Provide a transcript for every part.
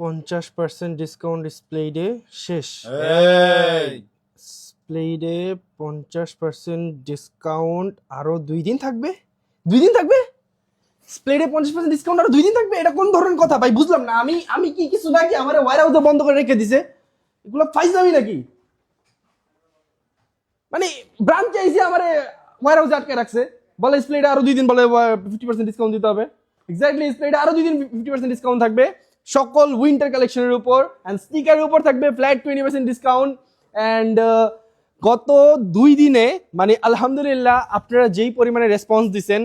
পঞ্চাশ percent discount ডিসপ্লেডে শেষ। এই। ডিসপ্লেডে পঞ্চাশ পার্সেন্ট ডিসকাউন্ট আরও দুই দিন থাকবে? দুই দিন থাকবে? স্প্লেডে পঞ্চাশ পার্সেন্ট ডিসকাউন্ট আরও দুই দিন থাকবে? এটা কোন ধরনের কথা ভাই? বুঝলাম না। আমি আমি কি কিছু নাকি আমার ওয়ার হাউসে বন্ধ করে রেখে দিছে? এগুলো ফাইজলামি নাকি? মানে ব্রাঞ্চ চাইছে আমার ওয়ার হাউসে আটকে রাখছে। বলে স্প্লেডে আরও দুই দিন বলে ফিফটি পার্সেন্ট ডিসকাউন্ট দিতে হবে। এক্স্যাক্টলি স্প্লেডে আরও দুই দিন ফিফটি পার্সেন্ট ডিসকাউন্ট থাকবে। সকল উইন্টার কালেকশনের উপর অ্যান্ড স্নিকারের উপর থাকবে flat twenty percent discount and গত দুই দিনে মানে আলহামদুলিল্লাহ আপনারা যেই পরিমাণে রেসপন্স দিছেন,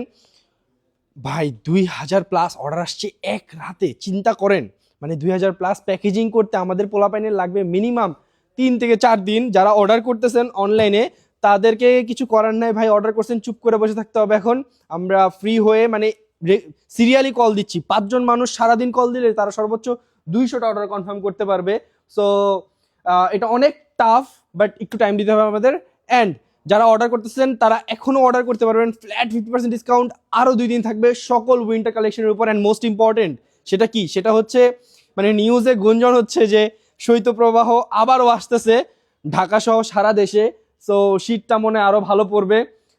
ভাই দুই হাজার প্লাস অর্ডার আসছে এক রাতে, চিন্তা করেন। মানে দুই হাজার প্লাস প্যাকেজিং করতে আমাদের পোলাপাইনের লাগবে মিনিমাম তিন থেকে চার দিন যারা অর্ডার করতেছেন অনলাইনে তাদেরকে কিছু করার নাই, ভাই অর্ডার করছেন, চুপ করে বসে থাকতে হবে এখন। আমরা ফ্রি হয়ে মানে সিরিয়ালি কল দিচ্ছি। পাঁচজন মানুষ সারাদিন কল দিলে তারা সর্বোচ্চ দুইশোটা অর্ডার কনফার্ম করতে পারবে। সো এটা অনেক টাফ বাট একটু টাইম দিতে হবে আমাদের। অ্যান্ড যারা অর্ডার করতেছেন, তারা এখনও অর্ডার করতে পারবেন। ফ্ল্যাট ফিফটি পার্সেন্ট ডিসকাউন্ট আরও দুই দিন থাকবে সকল উইন্টার কালেকশনের উপর। অ্যান্ড মোস্ট ইম্পর্টেন্ট সেটা কি? সেটা হচ্ছে মানে নিউজে গুঞ্জন হচ্ছে যে শৈত্যপ্রবাহ আবারও আসতেছে ঢাকা সহ সারা দেশে। সো শীতটা মনে আরও ভালো পড়বে।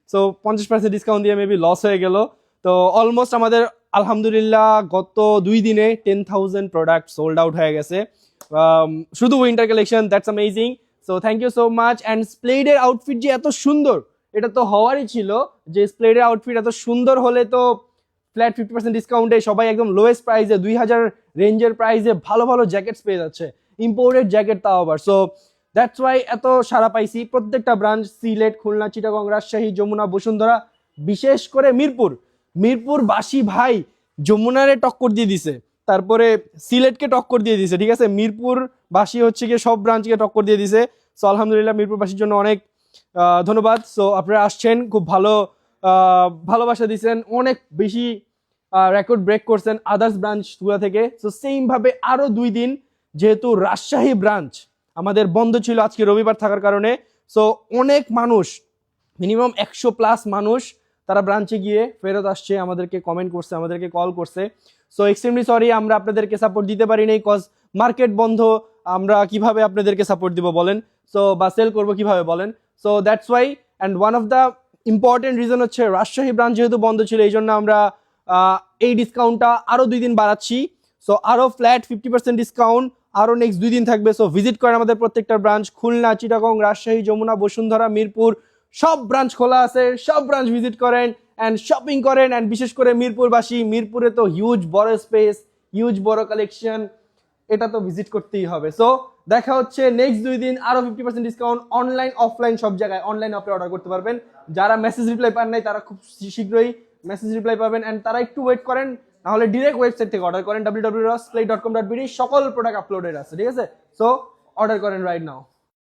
সো পঞ্চাশ পার্সেন্ট ডিসকাউন্ট দিয়ে মেবি লস হয়ে গেল। তো অলমোস্ট আমাদের আলহামদুলিল্লাহ গত দুই দিনে ten thousand product sold out হয়ে গেছে। Um, শুধু winter collection that's amazing so thank you so much and স্প্লেডের outfit যে এত সুন্দর এটা তো হওয়ারই ছিল। যে স্প্লেডের আউটফিট এত সুন্দর হলে তো ফ্ল্যাট ফিফটি পার্সেন্ট ডিসকাউন্টে সবাই একদম লোয়েস্ট প্রাইসে দুই হাজার রেঞ্জের প্রাইসে ভালো ভালো জ্যাকেটস পেয়ে যাচ্ছে। ইম্পোর্টেড জ্যাকেট তাও আবার। সো দ্যাটস ওয়াই এত সারা পাইছি। প্রত্যেকটা ব্রাঞ্চ সিলেট খুলনা চিটাগং রাজশাহী যমুনা বসুন্ধরা বিশেষ করে মিরপুর। মিরপুর বাসী ভাই যমুনারে টক্কর দিয়ে দিছে। তারপরে সিলেটকে টক্কর দিয়ে দিছে, ঠিক আছে? মিরপুর বাসী হচ্ছে গিয়ে সব ব্রাঞ্চকে টক্কর দিয়ে দিছে। সো আলহামদুলিল্লাহ মিরপুরবাসীর জন্য অনেক ধন্যবাদ। সো আপনারা আসছেন, খুব ভালো ভালোবাসা দিচ্ছেন অনেক বেশি রেকর্ড ব্রেক করছেন আদার্স ব্রাঞ্চগুলো থেকে। সো সেইমভাবে আরও দুই দিন, যেহেতু রাজশাহী ব্রাঞ্চ আমাদের বন্ধ ছিল আজকে রবিবার থাকার কারণে। সো অনেক মানুষ মিনিমাম একশো প্লাস মানুষ তারা ব্রাঞ্চে গিয়ে ফেরত আসছে, আমাদেরকে কমেন্ট করছে, আমাদেরকে কল করছে। সো এক্সট্রিমলি সরি আমরা আপনাদেরকে সাপোর্ট দিতে পারি নাই কজ মার্কেট বন্ধ, আমরা কীভাবে আপনাদেরকে সাপোর্ট দিব বলেন? সো বা সেল করব কীভাবে বলেন? So that's why and one of the important reason হচ্ছে রাজশাহী ব্রাঞ্চ যেহেতু বন্ধ ছিল, এই জন্য আমরা এই ডিসকাউন্টটা আরও দুই দিন বাড়াচ্ছি। সো আরও ফ্ল্যাট ফিফটি পার্সেন্ট ডিসকাউন্ট আরও নেক্সট দুই দিন থাকবে। সো ভিজিট করেন আমাদের প্রত্যেকটা ব্রাঞ্চ খুলনা, চিটাগং, রাজশাহী, যমুনা, বসুন্ধরা, মিরপুর সব ব্রাঞ্চ খোলা আছে, সব ব্রাঞ্চ ভিজিট করেন অ্যান্ড শপিং করেন অ্যান্ড বিশেষ করে মিরপুরবাসী, মিরপুরে তো হিউজ বড় স্পেস হিউজ বড় কালেকশন এটা তো ভিজিট করতেই হবে। সো দেখা হচ্ছে নেক্সট দুই দিন আরও fifty percent discount online offline সব জায়গায় অনলাইন আপনি অর্ডার করতে পারবেন। যারা মেসেজ রিপ্লাই পান নাই, তারা খুব শীঘ্রই মেসেজ রিপ্লাই পাবেন অ্যান্ড তারা একটু ওয়েট করেন, নাহলে ডিরেক্ট ওয়েবসাইট থেকে অর্ডার করেন W W dot play dot com dot BD সকল প্রোডাক্ট আপলোডেড আছে, ঠিক আছে? সো অর্ডার করেন রাইট নাও